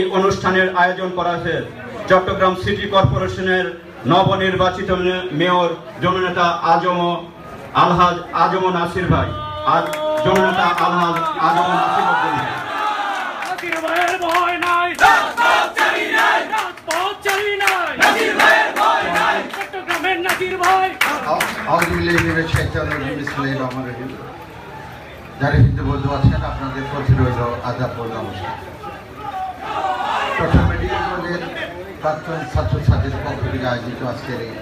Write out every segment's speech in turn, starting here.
এই অনুষ্ঠানের আয়োজন করা হয়েছে। চট্টগ্রাম সিটি কর্পোরেশনের নবনির্বাচিত মেয়র জননেতা আজম আলহাজ আজম নাসির ভাই আজ জননেতা আলহাজ আজম নাসির যারা হিন্দু বন্ধু আছেন আপনাদের প্রতি রইল আদাব নমস্কার। চট্টগ্রাম মেডিকেল কলেজের প্রাক্তন ছাত্রছাত্রীদের পক্ষ থেকে আয়োজিত আজকের এই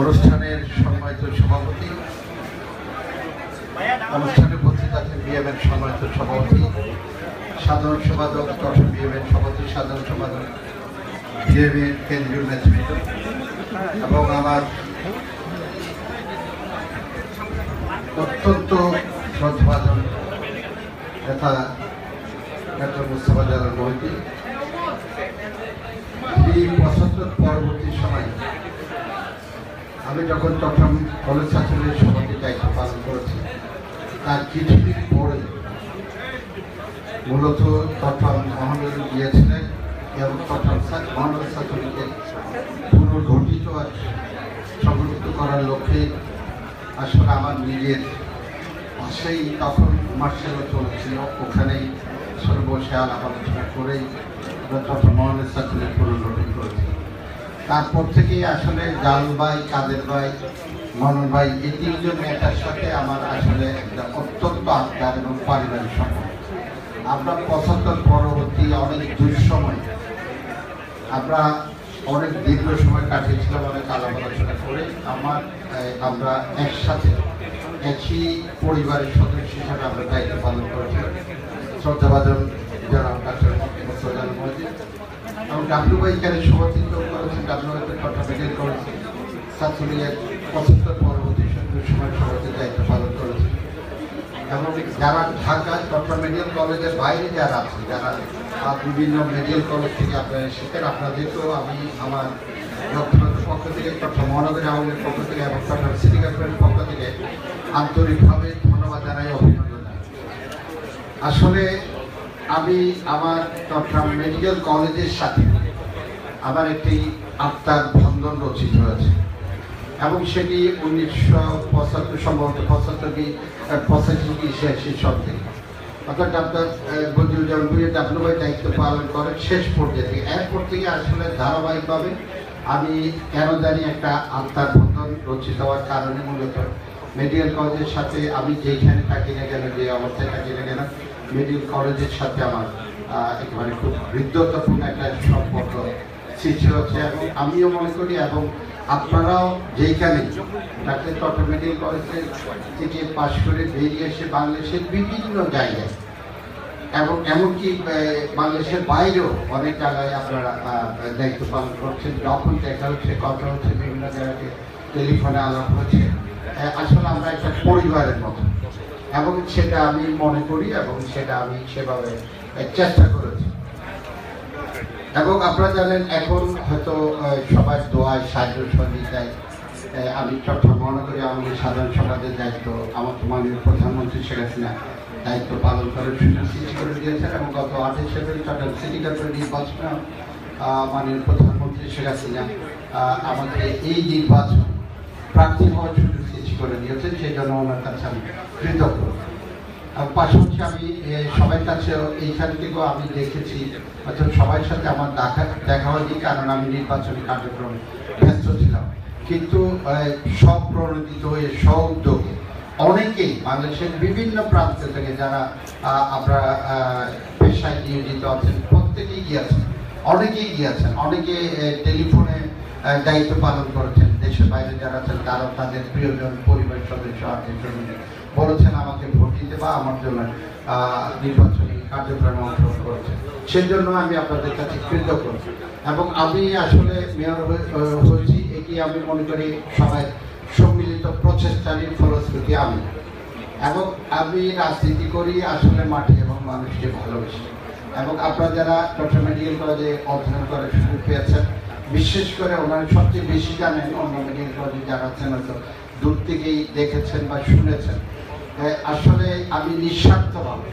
অনুষ্ঠানের সম্মানিত সভাপতি। অনুষ্ঠানে উপস্থিত আছেন বিএমএর সম্মানিত সভাপতি, সাধারণ সম্পাদক চট্টগ্রাম বিএমএর সভাপতি, সাধারণ সম্পাদক, বিএমএর কেন্দ্রীয় নেতৃত্ব এবং আমার অত্যন্ত শ্রদ্ধাভাজন নেতা ডক্টর মুস্তফা জালাল মহিদি পঁচাত্তর পরবর্তী সময় আমি যখন চট্টগ্রাম কলেজ ছাত্রলীগের সভাপতি দায়িত্ব পালন করেছি, তার কিছুদিন পরে মূলত তখন মহানগর গিয়েছিলেন এবং ছা- মহানগর ছাত্রলীগের পুনর্গঠিত আর সংগঠিত করার লক্ষ্যে আসলে আমার নিজের পাশেই তখন মার্শালও চলেছিল। ওখানেই আলাপ আলোচনা করেই তখন মহানের সাথে পুনর্গঠন করেছি। তারপর থেকেই আসলে জাল ভাই, কাদের ভাই মনোর ভাই, এই তিনজন নেতার সাথে আমার আসলে একটা অত্যন্ত আত্মার এবং পারিবারিক সম্পর্ক। আমরা পঁচাত্তর পরবর্তী অনেক দুঃসময়, আমরা অনেক দীর্ঘ সময় কাটিয়েছিলাম, অনেক আলাপ আলোচনা করে আমার আমরা একসাথে একই পরিবারের সদস্য হিসাবে আমরা দায়িত্ব পালন করেছিলাম শ্রদ্ধাভাজন যারা এবং ডাব্লিউ বাইকারে সভাপতিত্ব করেছেন ডাব্লিউ বাইকের কথা মেডিকেল কলেজ ছাত্রলীগের পঁচাত্তর পরবর্তী সময় সভাপতির দায়িত্ব পালন করেছে এবং যারা ঢাকা চট্টগ্রাম মেডিকেল কলেজের বাইরে যারা আছে, যারা বিভিন্ন মেডিকেল কলেজ থেকে আপনারা এসেছেন, আপনাদেরকেও আমি আমার লক্ষ্যের পক্ষ থেকে চট্টগ্রাম মহানগরী আওয়ামের পক্ষ থেকে এবং চট্টগ্রাম সিটি কর্পোরেশনের পক্ষ থেকে আন্তরিকভাবে ধন্যবাদ জানাই, অভিনন্দন। আসলে আমি আমার চট্টগ্রাম মেডিকেল কলেজের সাথে আমার একটি আত্মার বন্ধন রচিত হয়েছে। এবং সেটি উনিশশো পঁচাত্তর, সম্ভবত পঁচাত্তর কি পঁচাশি কি সব থেকে। অর্থাৎ ডাক্তার বদিউল জামান ভুইয়া ডাব্লুবাই দায়িত্ব পালন করেন শেষ পর্যায়ে থেকে। এরপর থেকে আসলে ধারাবাহিকভাবে আমি কেন জানি একটা আত্মার বন্ধন রচিত হওয়ার কারণে মূলত মেডিকেল কলেজের সাথে আমি যেখানে থাকি না কেন, যে অবস্থায় থাকি না কেন মেডিকেল কলেজের সাথে আমার একেবারে খুব হৃদ্যতাপূর্ণ একটা সম্পর্ক সৃষ্টি হচ্ছে এবং আমিও মনে করি এবং আপনারাও যেইখানে ডাক্তার চট্টগ্রাম মেডিকেল কলেজের থেকে পাশ করে বেরিয়ে এসে বাংলাদেশের বিভিন্ন জায়গায় এবং এমনকি বাংলাদেশের বাইরেও অনেক জায়গায় আপনারা দায়িত্ব পালন করছেন। যখন দেখা হচ্ছে, কথা হচ্ছে, বিভিন্ন জায়গাতে টেলিফোনে আলাপ হচ্ছে। আসলে আমরা একটা পরিবারের মতো। এবং সেটা আমি মনে করি এবং সেটা আমি সেভাবে চেষ্টা করেছি। এবং আপনারা জানেন, এখন হয়তো সবার দোয়ায় সাহায্য সহযোগিতায় আমি চট্টগ্রাম মহানগরী আমাদের সাধারণ সমাজের দায়িত্ব, আমার তো মাননীয় প্রধানমন্ত্রী শেখ হাসিনা দায়িত্ব পালন করার সুযোগ সৃষ্টি করে দিয়েছেন এবং গত আঠাশ ফেব্রুয়ারি চট্টগ্রাম সিটি কর্পোরেট নির্বাচনে মাননীয় প্রধানমন্ত্রী শেখ হাসিনা আমাকে এই নির্বাচন প্রার্থী হওয়ার সুযোগ সৃষ্টি করে দিয়েছেন সেই জন্য ওনার কাছে আমি কৃতজ্ঞ। আর পাশাপাশি আমি সবার কাছে এইখান থেকেও আমি দেখেছি অর্থাৎ সবার সাথে আমার দেখা দেখা হয়নি কারণ আমি নির্বাচনী কার্যক্রমে ব্যস্ত ছিলাম। কিন্তু এ, সব প্রণোদিত হয়ে সব উদ্যোগে অনেকেই বাংলাদেশের বিভিন্ন প্রান্ত থেকে যারা আপনারা পেশায় নিয়োজিত আছেন প্রত্যেকেই গিয়েছেন। অনেকেই গিয়েছেন অনেকে টেলিফোনে দায়িত্ব পালন করেছেন। দেশের বাইরে যারা আছেন তারা তাদের প্রিয়জন পরিবার সদস্য, আত্মীয় বলেছেন, আমাকে ভোট দিতে বা আমার জন্য নির্বাচনী কার্যক্রমে অংশগ্রহণ করেছেন। সেজন্য আমি আপনাদের কাছে কৃতজ্ঞ। এবং আমি আসলে মেয়র হয়েছি, এটি আমি মনে করি সবাই সম্মিলিত প্রচেষ্টারই ফলশ্রুতি আমি। এবং আমি রাজনীতি করি আসলে মাঠে এবং মানুষকে ভালোবাসি। এবং আপনারা যারা চট্টগ্রাম মেডিকেল কলেজে অধ্যয়ন করার সুযোগ পেয়েছেন বিশেষ করে ওনারা সবচেয়ে বেশি জানেন অন্য মেডিকেল কলেজে যারা আছেন হয়তো দূর থেকেই দেখেছেন বা শুনেছেন। আসলে আমি নিঃস্বার্থভাবে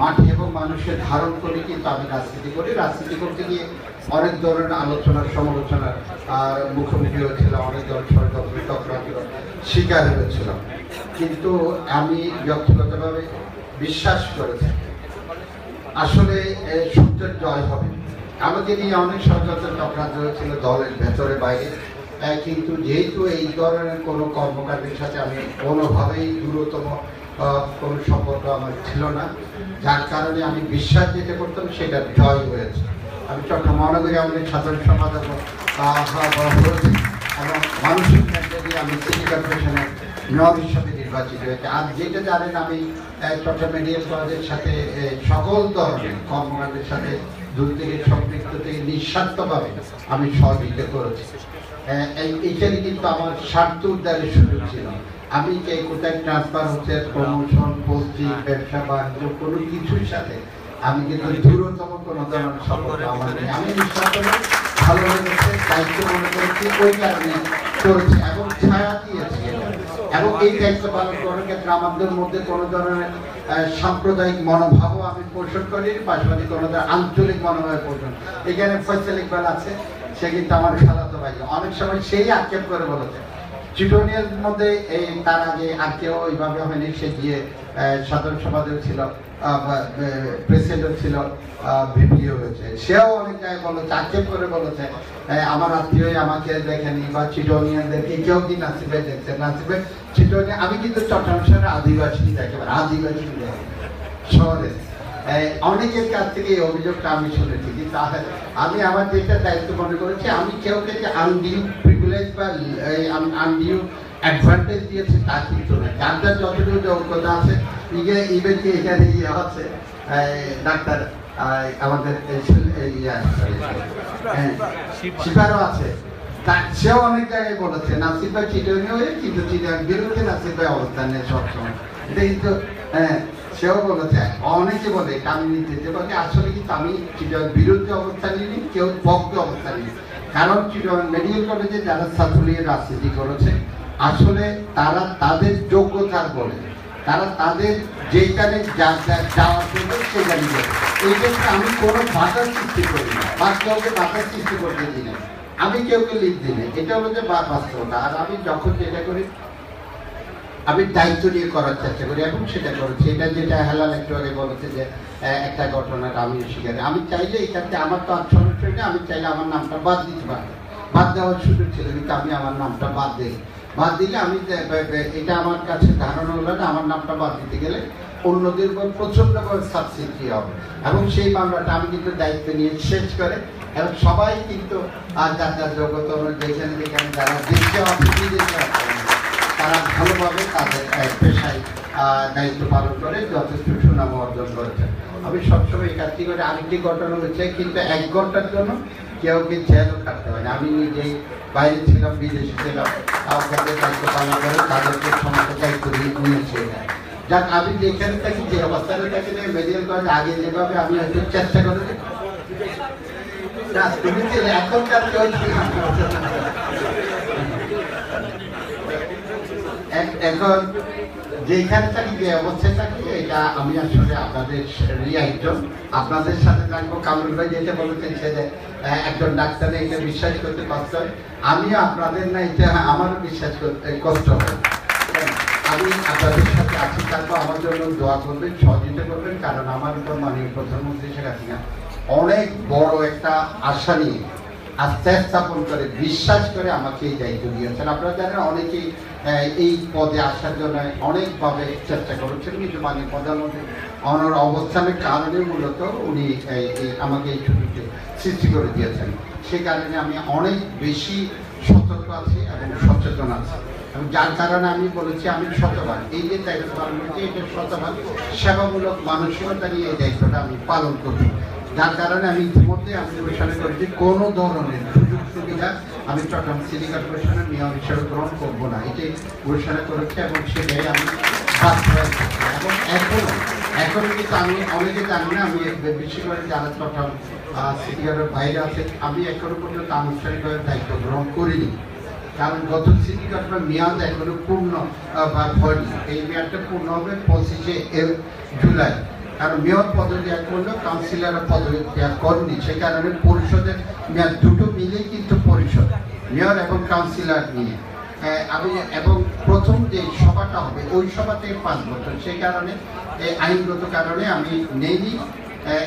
মাটি এবং মানুষের ধারণ করে কিন্তু আমি রাজনীতি করি। রাজনীতি করতে গিয়ে অনেক ধরনের আলোচনার সমালোচনার আর মুখোমুখি হয়েছিলাম অনেক ধরনের চক্রান্ত শিকার হয়েছিলাম। কিন্তু আমি ব্যক্তিগতভাবে বিশ্বাস করেছি আসলে এ, সত্যের জয় হবে। আমাকে নিয়ে অনেক ষড়যন্ত্র চক্রান্ত হয়েছিল দলের ভেতরে, বাইরে। কিন্তু যেহেতু এই ধরনের কোনো কর্মকাণ্ডের সাথে আমি কোনোভাবেই দূরতম কোনো সম্পর্ক আমার ছিল না। যার কারণে আমি বিশ্বাস যেটা করতাম সেটা জয় হয়েছে। আমি চট্টগ্রাম মহানগরী আমাদের সাধারণ সম্পাদক এবং ক্ষেত্রে আমি সিটি কর্পোরেশনের মেয়র হিসাবে নির্বাচিত হয়েছে। আর যেটা জানেন, আমি চট্টগ্রাম মেডিকেল কলেজের সাথে সকল ধরনের কর্মকাণ্ডের সাথে দূর থেকে সম্পৃক্ত থেকে নিঃস্বার্থভাবে আমি সহযোগিতা করেছি। এইখানে কিন্তু আমার স্বার্থ উদ্ধারের সুযোগ ছিল। আমি কে কোথায় ট্রান্সফার হচ্ছে প্রমোশন পোস্টিং ব্যবসা, বাণিজ্য, কোনো কিছুর সাথে আমি কিন্তু দূরতম কোনো ধরনের সম্পর্ক আমার নেই। আমি নিঃস্বার্থভাবে ভালো লেগেছে দায়িত্ব মনে করেছি, ওই কারণে করেছি এবং ছায়া দিয়েছি। এবং এই দায়িত্ব পালন করার ক্ষেত্রে আমাদের মধ্যে কোনো ধরনের সাম্প্রদায়িক মনোভাবও আমি পোষণ করি পাশাপাশি কোনো ধরনের আঞ্চলিক মনোভাব পোষণ এখানে ফৈসলিক ইকবাল আছে সে কিন্তু আমার খালাতো ভাই। অনেক সময় সেই আক্ষেপ করে বলেছে। চিটনিয়ার মধ্যে এই তার আগে আর কেউ ওইভাবে হয়নি, সে গিয়ে সাধারণ সম্পাদক ছিল প্রেসিডেন্ট ছিল ভিপিও হয়েছে। সেও অনেক জায়গায় বলেছে আক্ষেপ করে বলেছে আমার আত্মীয় আমাকে দেখেনি বা চিটনিয়ানদেরকে কেউ কি নাসিবে দেখছে? নাসিবে চিটনিয়া আমি কিন্তু চট্টগ্রাম শহরের আদিবাসী একেবারে আদিবাসী শহরে। অনেকের কাছ থেকে এই অভিযোগটা আমি শুনেছি, কিন্তু আমি আমার যেটা দায়িত্ব মনে করেছি, আমি কেউ কে আনডিউ প্রিভিলেজ বা আনডিউ অ্যাডভান্টেজ দিয়েছে তা কিন্তু না যার যার যতটুকু যোগ্যতা আছে ইভেন কি এখানে ইয়ে আছে ডাক্তার আমাদের হ্যাঁ, শিপারও আছে। সেও অনেক জায়গায় বলেছে নাসির ভাই চিটনি হয়ে কিন্তু চিটার বিরুদ্ধে নাসির ভাই অবস্থান নেয় সবসময়। এটা কিন্তু হ্যাঁ সেও বলেছে। অনেকে বলে এটা আমি নিতে পারি আসলে কিন্তু আমি চিটার বিরুদ্ধে অবস্থান নিইনি কেউ পক্ষে অবস্থান নিই কারণ মেডিকেল কলেজে যারা ছাত্রলীগের রাজনীতি করেছে, আসলে তারা তাদের যোগ্যতার বলে। তারা তাদের যেখানে যাওয়ার জন্য সেখানে যাবে এই জন্য আমি কোনো বাধার সৃষ্টি করি না। বা কাউকে বাধার সৃষ্টি করতে দিই না। আমি কেউকে লিখ দিই না। এটা হলো যে বাস্তবতা আর আমি যখন যেটা করি আমি দায়িত্ব নিয়ে করার চেষ্টা করি এবং সেটা করেছি। এটা যেটা হেলাল একটু আগে বলেছে যে একটা ঘটনার আমি শিকারে আমি চাইলে এখানে আমার তো আর সমস্যা নেই আমি চাইলে আমার নামটা বাদ দিতে পারি বাদ দেওয়ার সুযোগ ছিল, কিন্তু আমি আমার নামটা বাদ দিই বাদ দিলে আমি এটা আমার কাছে ধারণা হলো না, আমার নামটা বাদ দিতে গেলে অন্যদের উপর প্রচণ্ড করে সাবসিডি হবে। এবং সেই মামলাটা আমি কিন্তু দায়িত্ব নিয়ে শেষ করে এবং সবাই কিন্তু আর যার যার যোগ্যতা যেখানে যেখানে যারা আছে তারা ভালোভাবে তাদের পেশায় দায়িত্ব পালন করে যথেষ্ট সুনাম অর্জন করেছে। আমি সবসময় কাজটি করে আরেকটি ঘটনা হয়েছে কিন্তু এক ঘণ্টার জন্য কেউ কে জেলও কাটতে পারে আমি নিজেই বাইরে ছিলাম বিদেশে ছিলাম। ওখানে দায়িত্ব পালন করে তাদেরকে সমস্ত দায়িত্ব দিয়ে নিয়েছি। যাক আমি যেখানে থাকি যে অবস্থানে থাকি মেডিকেল কলেজ আগে যেভাবে আমি হয়তো চেষ্টা ছিলে, এখনকার কেউ ছিল না। এক- এখন যেখানে থাকি যে অবস্থায় থাকি এটা আমি আসলে আপনাদের রিয়াইটন আপনাদের সাথে থাকব কামরুল ভাই যেটা বলেছেন আহ, একজন ডাক্তারে এটা বিশ্বাস করতে কষ্ট আমিও আপনাদের না এটা আমারও বিশ্বাস করতে কষ্ট হ্যাঁ, আমি আপনাদের সাথে আছি থাকব। আমার জন্য দোয়া করবেন সহযোগিতা করবেন কারণ আমার উপর মাননীয় প্রধানমন্ত্রী শেখ হাসিনা অনেক বড় একটা আশা নিয়ে আস্থা স্থাপন করে, বিশ্বাস করে আমাকে এই দায়িত্ব দিয়েছেন। আপনারা জানেন, অনেকেই এই পদে আসার জন্য অনেকভাবে চেষ্টা করেছেন, কিন্তু মানে প্রধানমন্ত্রী অনর অবস্থানের কারণে মূলত উনি আমাকে এই ছুটিতে সৃষ্টি করে দিয়েছেন। সে কারণে আমি অনেক বেশি সতর্ক আছি এবং সচেতন আছি। এবং যার কারণে আমি বলেছি, আমি শতভাগ এই যে দায়িত্ব পালন করছি এটা শতভাগ সেবামূলক মানসিকতা নিয়ে এই দায়িত্বটা আমি পালন করব যার কারণে আমি ইতিমধ্যে আমি ঘোষণা করেছি কোনো ধরনের সুযোগ সুবিধা আমি চট্টগ্রাম সিটি কর্পোরেশনের মেয়র হিসেবে গ্রহণ করব না। এটাই ঘোষণা করেছি এবং সেটাই আমি। এবং এখনও এখনও কিন্তু আমি অনেকে জানি না, আমি বেশি করে যারা চট্টগ্রাম সিটি কর্পোরেশনের বাইরে আছে, আমি এখনও পর্যন্ত আনুষ্ঠানিকভাবে দায়িত্ব গ্রহণ করিনি। কারণ গত সিটি কর্পোরেশন মেয়াদ এখনও পূর্ণ বা হয়নি। এই মেয়াদটা পূর্ণ হবে পঁচিশে জুলাই। কারণ মেয়র পদত্যাগ করল কাউন্সিলর পদত্যাগ করেনি। সে কারণে পরিষদের মেয়াদ দুটো মিলেই কিন্তু পরিষদ, মেয়র এবং কাউন্সিলর নিয়ে। আমি এবং প্রথম যে সভাটা হবে, ওই সভাতে পাঁচ বছর। সেই কারণে এই আইনগত কারণে আমি নেইনি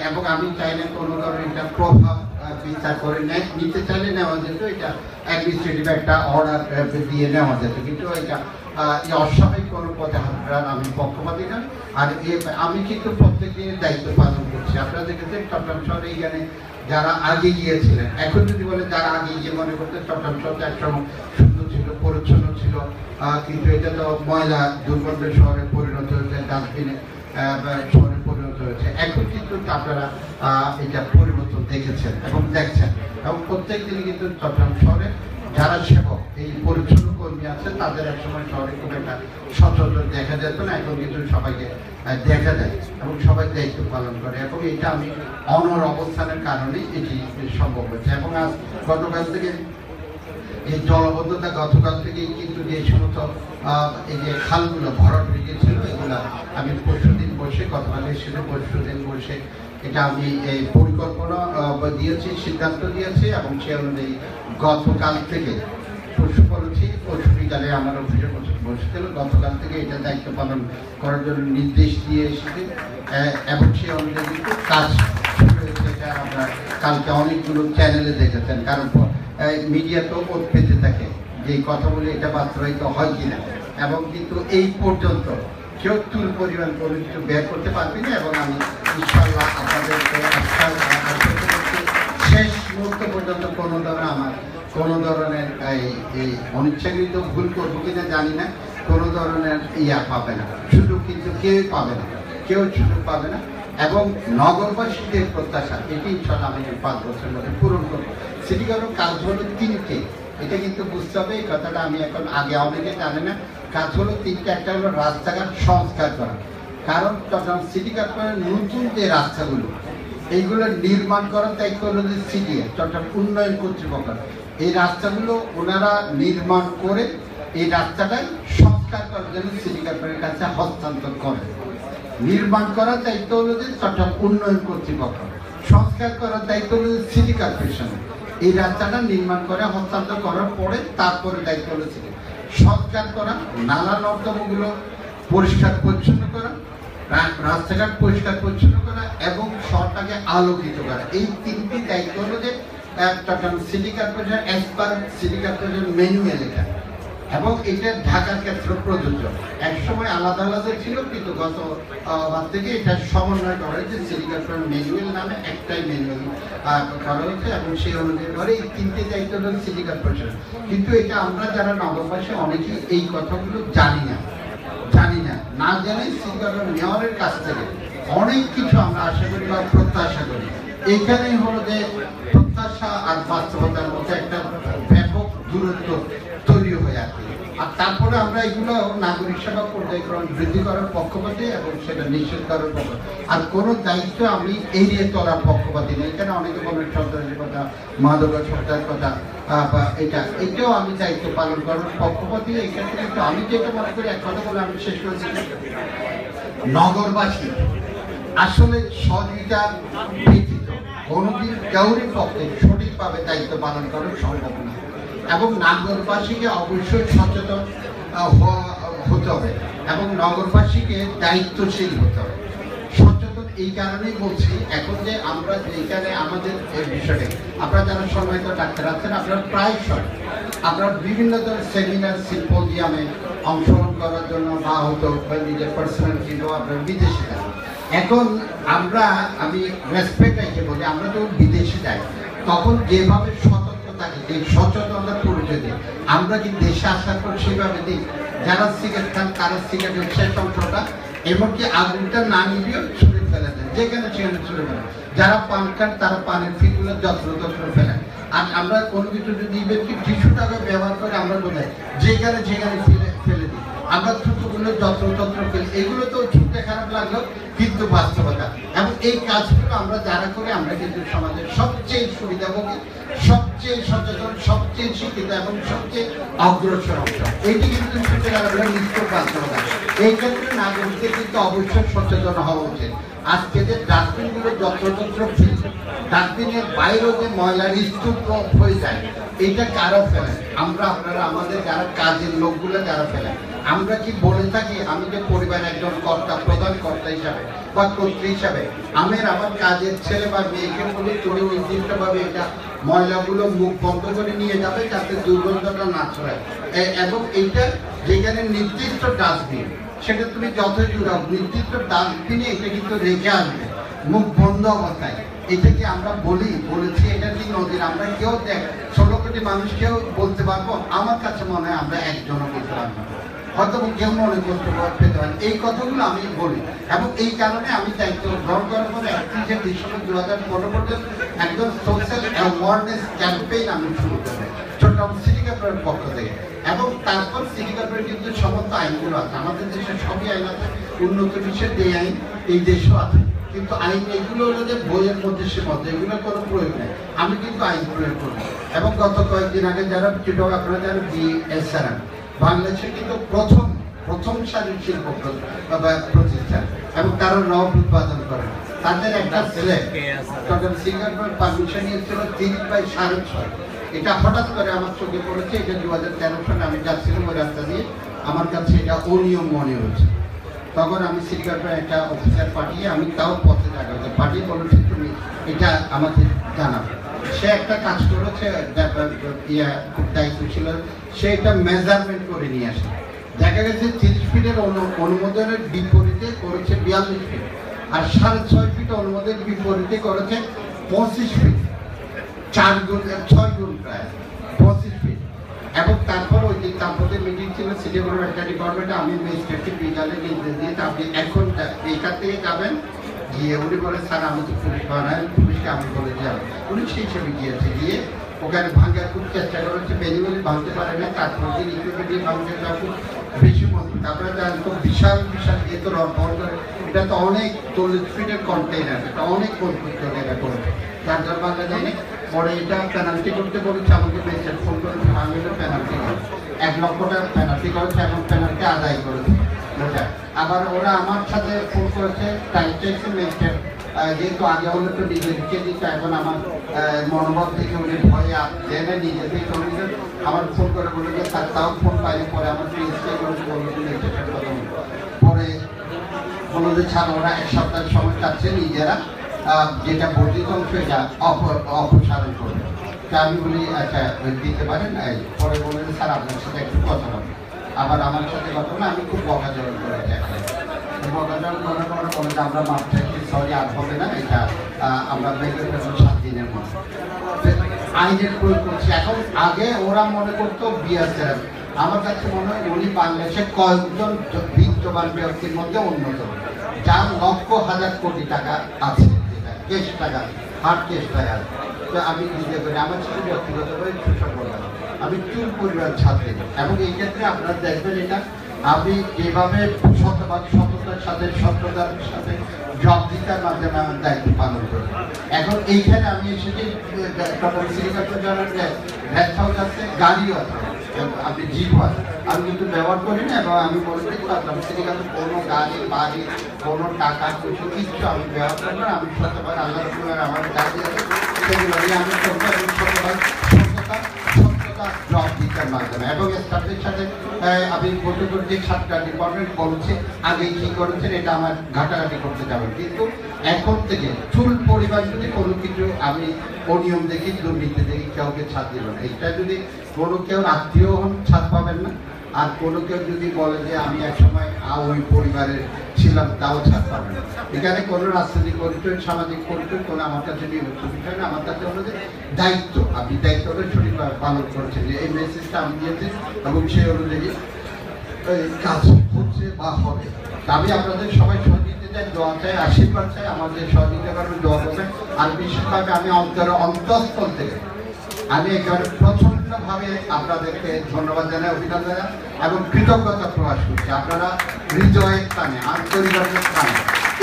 এবং আমি চাইলে কোনো ধরনের এটা প্রভাব বিচার করে নে- নিতে চাইলে নেওয়া যেত। এটা অ্যাডমিনিস্ট্রেটিভ একটা অর্ডার দিয়ে নেওয়া যেত। কিন্তু এটা এই অস্বাভাবিক কোনো পথে হাঁটার আমি পক্ষপাতি না আর এ- আমি কিন্তু প্রত্যেক দিনের দায়িত্ব পালন করছি। আপনারা দেখেছেন চট্টগ্রাম শহরে এইখানে যারা আগে গিয়েছিলেন, এখন যদি বলে যারা আগে গিয়ে মনে করতেন চট্টগ্রাম শহরটা একসময় সুন্দর ছিল, পরিচ্ছন্ন ছিল কিন্তু এটা তো ময়লা দুর্গন্ধ শহরে পরিণত হয়েছে, ডাস্টবিনে শহরে পরিণত হয়েছে। এখন কিন্তু আপনারা এটা পরিবর্তন দেখেছেন এবং দেখছেন। এবং প্রত্যেক দিনই কিন্তু চট্টগ্রাম শহরে যারা সেবক, এই পরিচ্ছন্ন কর্মী আছে, তাদের একসময় শহরে খুব একটা সচেতন দেখা যেত না, এখন কিন্তু সবাইকে দেখা যায় এবং সবাই দায়িত্ব পালন করে। এবং এটা আমি অনর অবস্থানের কারণেই এটি সম্ভব হয়েছে। এবং আজ গতকাল থেকে এই জলবদ্ধতা গতকাল থেকেই কিন্তু যে সমস্ত এই যে খালগুলো, ভরাট হয়ে গিয়েছিল, এগুলো আমি পরশু দিন বসে, গতকাল এসে পরশু দিন বসে এটা আমি এই পরিকল্পনা দিয়েছি, সিদ্ধান্ত দিয়েছি এবং সে অনুযায়ী গতকাল থেকে বলেছি পরশু বিকালে আমার অফিসে বসেছিল। গতকাল থেকে এটা দায়িত্ব পালন করার জন্য নির্দেশ দিয়ে এসেছি। এবং সে অনুযায়ী কিন্তু কাজ আমরা কালকে অনেকগুলো চ্যানেলে দেখেছেন। কারণ মিডিয়া তো ওত পেতে থাকে। যে কথা বলে এটা বাস্তবায়িত হয় কিনা। এবং কিন্তু এই পর্যন্ত তুল পরিমাণ কোনো কিছু করতে পারবি না। এবং আমি ইনশাল্লাহ আপনাদেরকে শেষ মুহূর্ত পর্যন্ত কোনো ধরনের আমার কোনো ধরনের এই এই অনিচ্ছাকৃত ভুল করব কিনা জানি না, কোনো ধরনের ইয়া পাবে না, সুযোগ কিন্তু কেউই পাবে না, কেউ সুযোগ পাবে না। এবং নগরবাসীদের প্রত্যাশা, এটি ইনশাল্লাহ আমি পাঁচ বছরের মধ্যে পূরণ করব। সিটি কর্পোরেশন কাজ হলো তিনটে, এটা কিন্তু বুঝতে হবে, এই কথাটা আমি এখন আগে অনেকে জানে না। কাজ হলো তিনটে, একটা হলো রাস্তাঘাট সংস্কার করা। কারণ চট্টগ্রাম সিটি কর্পোরেশন নতুন যে রাস্তাগুলো, এইগুলো নির্মাণ করার দায়িত্ব হলো যে সিটি চট্টগ্রাম উন্নয়ন কর্তৃপক্ষ। এই রাস্তাগুলো ওনারা নির্মাণ করে এই রাস্তাটাই সংস্কার করার জন্য সিটি কর্পোরেশনের কাছে হস্তান্তর করে। নির্মাণ করার দায়িত্ব হলো যে চট্টগ্রাম উন্নয়ন কর্তৃপক্ষ। সংস্কার করার দায়িত্ব হলো সিটি কর্পোরেশন। এই রাস্তাটা নির্মাণ করে হস্তান্তর করার পরে তারপরে দায়িত্ব হলো সিটি। সংস্কার করা, নালা নর্দমাগুলো পরিষ্কার পরিচ্ছন্ন করা রাস্তাঘাট পরিষ্কার পরিচ্ছন্ন করা এবং শহরটাকে আলোকিত করা। এই তিনটি দায়িত্ব হলো যে Chittagong city corporation as per city corporation এটা এবং এটা ঢাকার ক্ষেত্রে প্রযোজ্য। এক সময় আলাদা আলাদা ছিল, কিন্তু গত বার থেকে এটা সমন্বয় করা হয়েছে। ম্যানুয়াল নামে একটাই ম্যানুয়াল করা হয়েছে এবং সেই অনুযায়ী করে এই তিনটে দায়িত্ব হল কিন্তু এটা আমরা যারা নগরবাসী অনেকেই এই কথাগুলো জানি না। জানি না। না জানি কর্পোরেশন মেয়রের কাছ থেকে অনেক কিছু আমরা আশা করি বা প্রত্যাশা করি। এখানেই হলো যে প্রত্যাশা আর বাস্তবতার মধ্যে একটা ব্যাপক দূরত্ব তৈরি হয়ে আছে আর তারপরে আমরা এগুলো নাগরিক সেবা পর্যায়ক্রম বৃদ্ধি করার পক্ষপাতি এবং সেটা নিশ্চিত করার পক্ষ আর কোনো দায়িত্ব আমি এড়িয়ে চলার পক্ষপাতি নেই। এখানে অনেকে বলেন সন্ত্রাসের কথা, মাদক সত্যার কথা বা এটা, এটাও আমি দায়িত্ব পালন করার পক্ষপাতি। এখানে কিন্তু আমি যেটা মনে করি, এক কথা বলে আমি শেষ করেছি। নগরবাসী, আসলে সহযোগিতা ব্যতীত কোনোদিন কাউরি পক্ষে সঠিকভাবে দায়িত্ব পালন করা সম্ভব না। এবং নাগরবাসীকে অবশ্যই সচেতন হতে হবে এবং নগরবাসীকে দায়িত্বশীল হতে হবে। সচেতন এই কারণেই বলছি, এখন যে আমরা এখানে আমাদের এই বিষয়ে আপনারা যারা সম্মানিত ডাক্তার আছেন, আপনারা প্রায় সব আপনারা বিভিন্ন ধরনের সেমিনার, সিম্পোজিয়ামে অংশগ্রহণ করার জন্য বা হতো নিজের পার্সোনাল কিংবা আপনার বিদেশে যান। এখন আমরা, আমি রেসপেক্ট রেখে বলি, আমরা যখন বিদেশে যাই, তখন যেভাবে সতর্ক থাকি যে সচেতনতার পরিচয় দিই আমরা কি দেশে আসার পর সেভাবে দিই যারা সিগারেট খান, তারা সিগারেটের শেষ অংশটা, এমনকি আগুনটা না নিবিয়েও ছুঁড়ে ফেলে দেয়, যেখানে সেখানে ছুঁড়ে ফেলে যারা পান খান, তারা পানের ফিগুলো যত্র তত্র ফেলেন আর আমরা কোনো কিছু যদি ইভেন কি টাকা ব্যবহার করে আমরা বোঝাই যেখানে যেখানে ফেলে ফেলে দিই। আমরা থুতুগুলো যত্র তত্র ফেলি, এগুলো তো ছুটতে খারাপ লাগল কিন্তু বাস্তবতা। এবং এই কাজগুলো আমরা যারা করি, আমরা কিন্তু সমাজের সবচেয়ে সুবিধাভোগী, সবচেয়ে সচেতন, সবচেয়ে শিক্ষিত এবং সবচেয়ে অগ্রসর অংশ। এইটি কিন্তু নিশ্চয় বাস্তবতা। এই ক্ষেত্রে নাগরিকদের কিন্তু অবশ্যই সচেতন হওয়া উচিত। আজকে যে ডাস্টবিনগুলো যত্রতত্র ফিল ডাস্টবিনের বাইরেও যে ময়লার স্তূপ হয়ে যায়, এটা কারও ফেলে আমরা, আপনারা, আমাদের যারা কাজের লোকগুলো যারা ফেলে আমরা কি বলে থাকি, আমি যে পরিবারের একজন কর্তা, প্রধান কর্তা হিসাবে বা কর্ত্রী হিসাবে, আমের আমার কাজের ছেলে বা মেয়েকে বলি তুমি নির্দিষ্টভাবে এটা ময়লাগুলো মুখ বন্ধ করে নিয়ে যাবে যাতে দুর্গন্ধটা না ছড়ায়। এবং এইটা যেখানে নির্দিষ্ট ডাস্টবিন, সেটা তুমি যতই জুড়াও, নির্দিষ্ট ডাস্টবিনে এটা কিন্তু রেখে আসবে, মুখ বন্ধ অবস্থায়। এটা কি আমরা বলি? বলেছি এটা কি নদীর? আমরা কেউ দেখ, ষোলো কোটি মানুষ কেউ বলতে পারব? আমার কাছে মনে হয় আমরা একজনও বলতে পারব। হয়তো কেউ মনে করতে পেতে পারেন। এই কথাগুলো আমি বলি এবং এই কারণে আমি দায়িত্ব গ্রহণ করার পরে একত্রিশে ডিসেম্বর দু হাজার পনেরো পর্যন্ত একজন সোশ্যাল অ্যাওয়ারনেস ক্যাম্পেইন আমি শুরু করি চট্টগ্রাম সিটি কর্পোরের পক্ষ থেকে। এবং তারপর সিটি কর্পোরেট কিন্তু সমস্ত আইনগুলো আছে। আমাদের দেশে সবই আইন আছে। উন্নত বিশ্বের যে আইন, এই দেশও আছে। কিন্তু আইন এগুলো হলো যে বইয়ের মধ্যে সীমাবদ্ধ এগুলো কোনো প্রয়োগ নেই। আমি কিন্তু আইন প্রয়োগ করি। এবং গত কয়েকদিন আগে যারা চিটক আপনারা যারা বিএসআরএম বাংলাদেশে কিন্তু প্রথম প্রথম সারির শিল্প বা প্রতিষ্ঠান এবং তারা রব উৎপাদন করে তাদের একটা ছেলে সিঙ্গাপুর পারমিশন নিয়েছিল তিন বাই সাড়ে ছয়। এটা হঠাৎ করে আমার চোখে পড়েছে এটা দু হাজার তেরো সালে আমি যাচ্ছিলাম ওই রাস্তা দিয়ে। আমার কাছে এটা অনিয়ম মনে হয়েছে। তখন আমি সিলকারপে একটা অফিসার পাঠিয়ে আমি তাও পথে দেখা হচ্ছে পাঠিয়ে বলেছি তুমি এটা আমাকে জানাবে সে একটা কাজ করেছে ব্যাপার- ইয়া খুব দায়িত্ব ছিল সে এটা মেজারমেন্ট করে নিয়ে আসে। দেখা গেছে তিরিশ ফিটের অনুমোদনের বিপরীতে করেছে বিয়াল্লিশ ফিট আর সাড়ে ছয় ফিট অনুমোদনের বিপরীতে করেছে পঁচিশ ফিট চার গুণ ছয় গুণ প্রায়, পঁচিশ ফিট এবং তারপর ওই যে তারপরে মিটিং ছিল সিটি বোর্ডের একটা ডিপার্টমেন্টে আমি ম্যাজিস্ট্রেটকে বিকালে নির্দেশ দিয়ে তা আপনি এখন এইখান থেকে যাবেন, গিয়ে উনি বলে, স্যার, আমি তো পুলিশ বানাই পুলিশকে আমি বলে যাব উনি সেই হিসেবে গিয়েছে গিয়ে ওখানে ভাঙার খুব চেষ্টা করেছে ম্যানুয়ালি ভাঙতে পারে না দিন ইকুইপমেন্ট দিয়ে ভাঙতে বেশি মজবুত তারপরে খুব বিশাল বিশাল যেহেতু রড বহন করে। এটা তো অনেক চল্লিশ ফিটের কন্টেইনার এটা অনেক মজবুত করে এটা করেছে যার জন্য বাংলাদেশে পরে এটা পেনাল্টি করতে বলেছে, আমাকে মেসেজ ফোন করেছে আমি পেনাল্টি এক লক্ষ টাকা পেনাল্টি করেছে পেনাল্টি আদায় করেছে। ওটা। আবার ওরা আমার সাথে ফোন করেছে টাইম যেহেতু আগে হলে তো নিজে দিচ্ছে, এখন আমার মনোভাব থেকে উনি ভয়ে জেনে নিজে থেকে চলে। আমার ফোন করে বলে যে তার তাও ফোন পাইনি। পরে আমার পিএসকে করে বলল। পরে বলল যে ছাড় ওরা এক সপ্তাহের সময় চাচ্ছে নিজেরা যেটা বর্ধিত অংশ এটা অপ- অপসারণ করবে। তা আমি বলি আচ্ছা দিতে পারেন? পরে বলে যে, স্যার, আপনার সাথে একটু কথা বলব আবার আমার সাথে কথা বলে আমি খুব বকাচরণ এখন বকাচরণ করার পরে বলে আমরা মাপ চাইছি আর হবে না, এটা আমরা বেঁকে ফেলব সাত দিনের মধ্যে। আইনের প্রয়োগ এখন আগে ওরা মনে করতো বিয়ার আমার কাছে মনে হয় উনি বাংলাদেশের কয়েকজন ব্যক্তির মধ্যে অন্যতম। যার লক্ষ হাজার কোটি টাকা আছে। কেস টাকা হার্ড কেস টাকা। তো আমি নিজে করি আমার সাথে ব্যক্তিগতভাবে শোষণ করলাম আমি চুল পরিবার ছাত্রী। এবং এই ক্ষেত্রে আপনারা দেখবেন এটা, আমি যেভাবে শতভাগ সততার সাথে সত্যতার সাথে জবাবদিহিতার মাধ্যমে আমার দায়িত্ব পালন করি এখন এইখানে আমি এসেছি সিরিকালচার জানার যে গাড়িও আপনি জিপ আছে আমি কিন্তু ব্যবহার করি না এবং আমি বলতে পারলাম সিরিকালচার কোনো গাড়ি বাড়ি কোনো টাকা কিছু কিচ্ছু আমি ব্যবহার করি না আমি শতভাগ আল্লাহ আমার গাড়ি আছে সেগুলো আমি করব এবং শতভাগ সত্যতা মাধ্যমে। এবং স্টাফের সাথে আমি বলতে যে সাতটা ডিপার্টমেন্ট বলছে, আগে কি করেছেন এটা আমার ঘাটাঘাটি করতে যাবেন। কিন্তু এখন থেকে চুল পরিবার যদি কোনো কিছু আমি অনিয়ম দেখি, দুর্নীতি দেখি, কাউকে ছাড় না। এটা যদি কোনো কেউ আত্মীয় হন, ছাড় পাবেন না। আর কোনো কেউ যদি বলে যে আমি এক সময় ওই পরিবারের ছিলাম, তাও ছাড় পাবেন না। এখানে কোনো রাজনৈতিক পরিচয়, সামাজিক পরিচয় কোনো আমার কাছে বিভক্ত বিষয় না আমার কাছে হলো যে দায়িত্ব, আপনি দায়িত্বটা সঠিকভাবে পালন করছেন যে এই মেসেজটা আমি দিয়েছি এবং সেই অনুযায়ী কাজ হচ্ছে বা হবে। আমি আপনাদের সবাই সহযোগিতা চাই, দোয়া চাই, আশীর্বাদ চাই, আমাদের সহযোগিতা করবেন দোয়া করবেন। আর বিশেষভাবে আমি অন্তর অন্তঃস্থল থেকে, আমি একেবারে প্রচণ্ডভাবে আপনাদেরকে ধন্যবাদ জানাই, অভিনন্দন জানাই এবং কৃতজ্ঞতা প্রকাশ করছি। আপনারা হৃদয়ের স্থানে, আন্তরিকতার স্থানে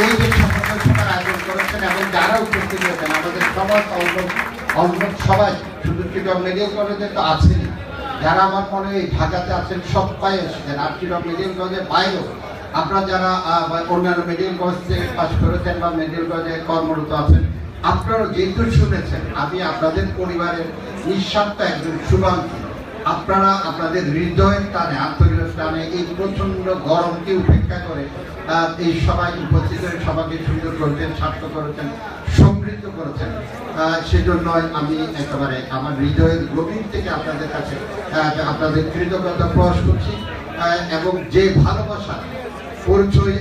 এই যে সফল সভার আয়োজন করেছেন এবং যারা উপস্থিত হয়েছেন, আমাদের অঙ্গ অন্য সবাই শুধু চিটং মেডিকেল কলেজে তো আছেনই। যারা আমার মনে হয় ঢাকাতে আছেন, সবাই এসেছেন। আর চিটং মেডিকেল কলেজের বাইরেও আপনারা যারা অন্যান্য মেডিকেল কলেজ থেকে পাশ করেছেন বা মেডিকেল কলেজে কর্মরত আছেন আপনারা যেহেতু শুনেছেন, আমি আপনাদের পরিবারের নিঃস্বার্থ একজন শুভাঙ্কি আপনারা আপনাদের হৃদয়ের টানে আন্তরিক টানে এই প্রচণ্ড গরমকে উপেক্ষা করে এই সবাই উপস্থিত হয়ে সবাইকে সুন্দর করেছেন, স্বার্থ করেছেন, সমৃদ্ধ করেছেন। সেজন্য আমি একেবারে আমার হৃদয়ের গভীর থেকে আপনাদের কাছে আপনাদের কৃতজ্ঞতা প্রকাশ করছি এবং যে ভালোবাসা, পরিচয়